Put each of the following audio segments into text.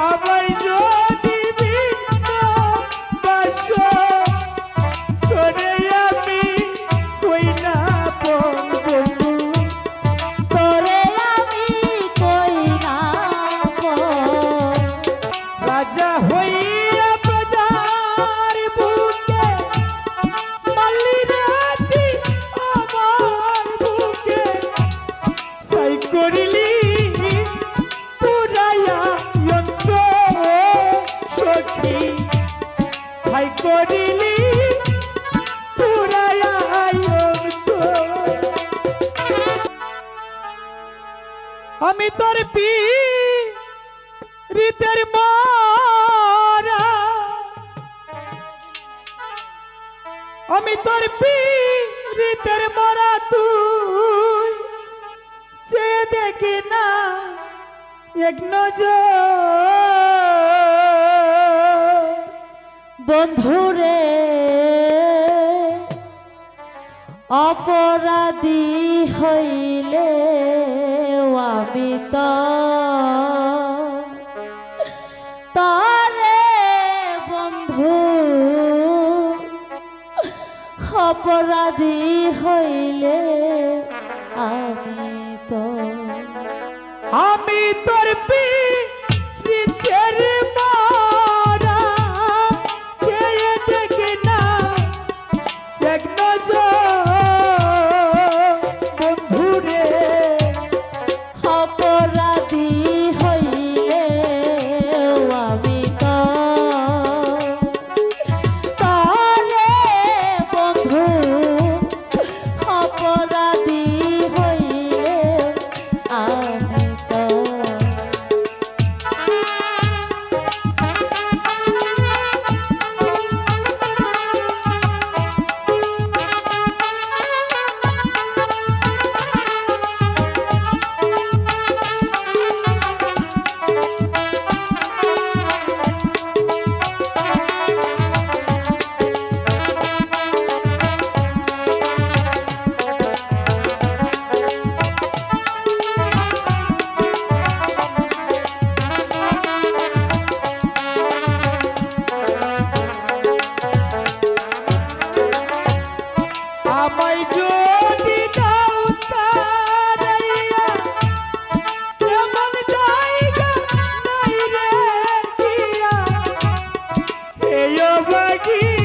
I Abai you. তোর পি রিতের মারা। আমি তোর পি রিতের মারা, তুই যে দেখি না, এক নজ বন্ধুরে, অপরাধী হইলে আমি তো তরে বন্ধু অপরাধী হইলে আমি তো আমি তোর পি বাগি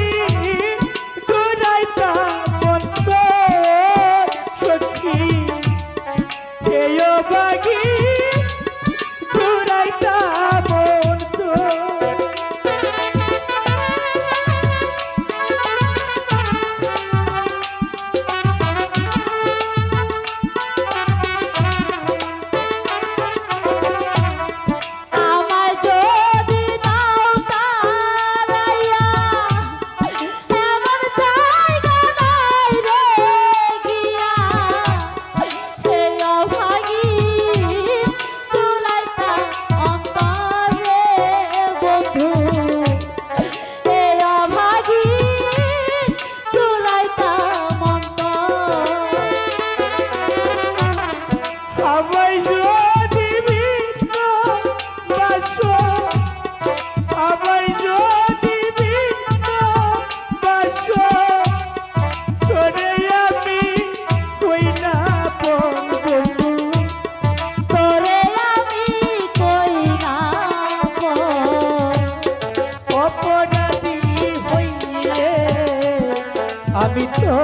আমি তো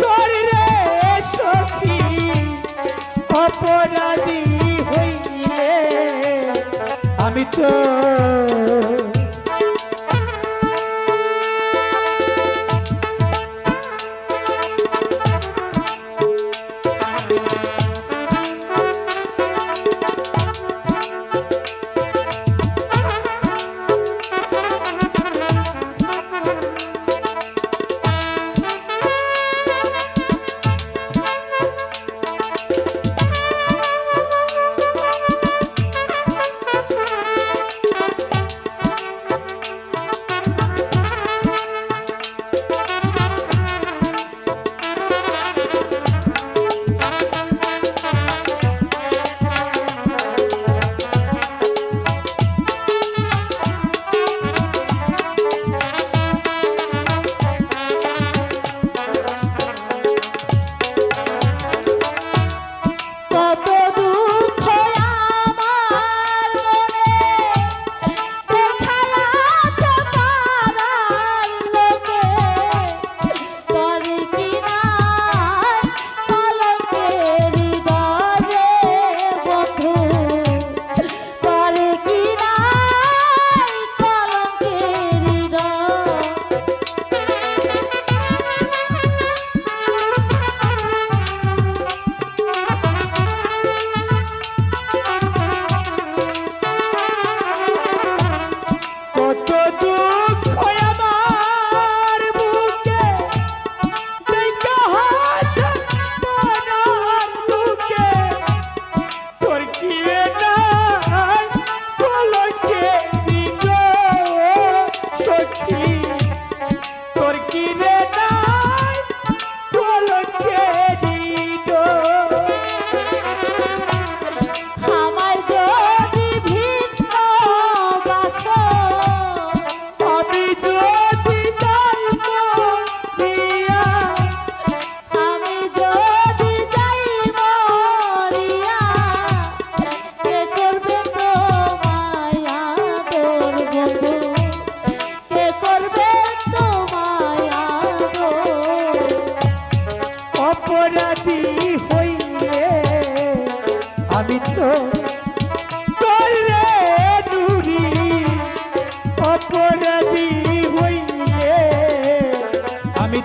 তোর রে সখী অপরাধী হইলে আমি তো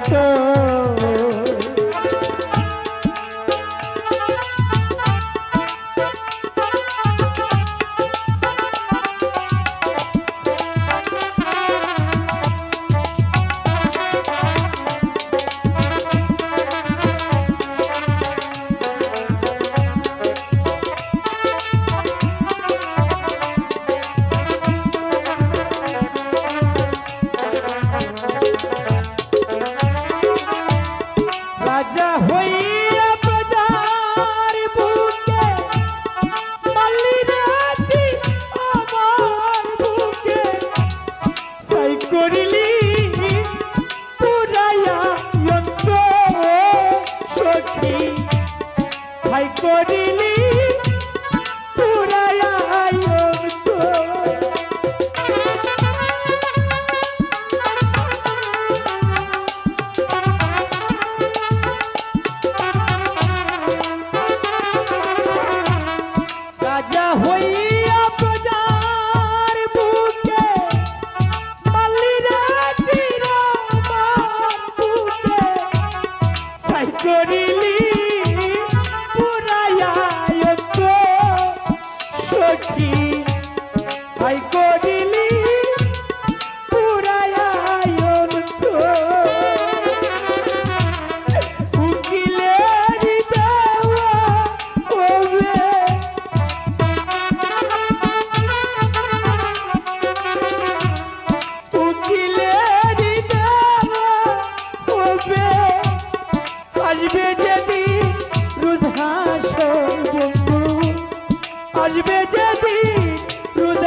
তো আসবে যেদিন রোজ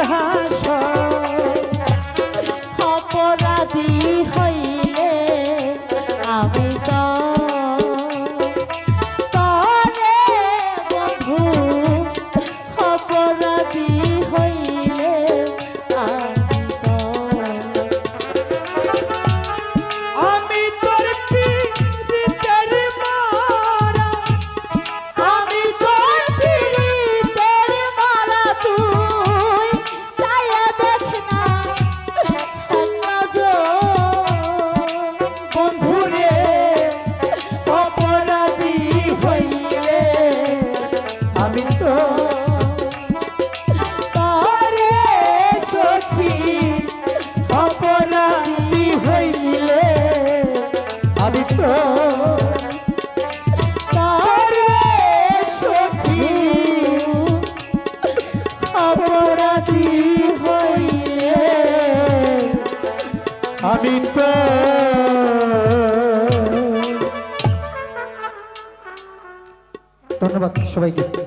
সবাইকে।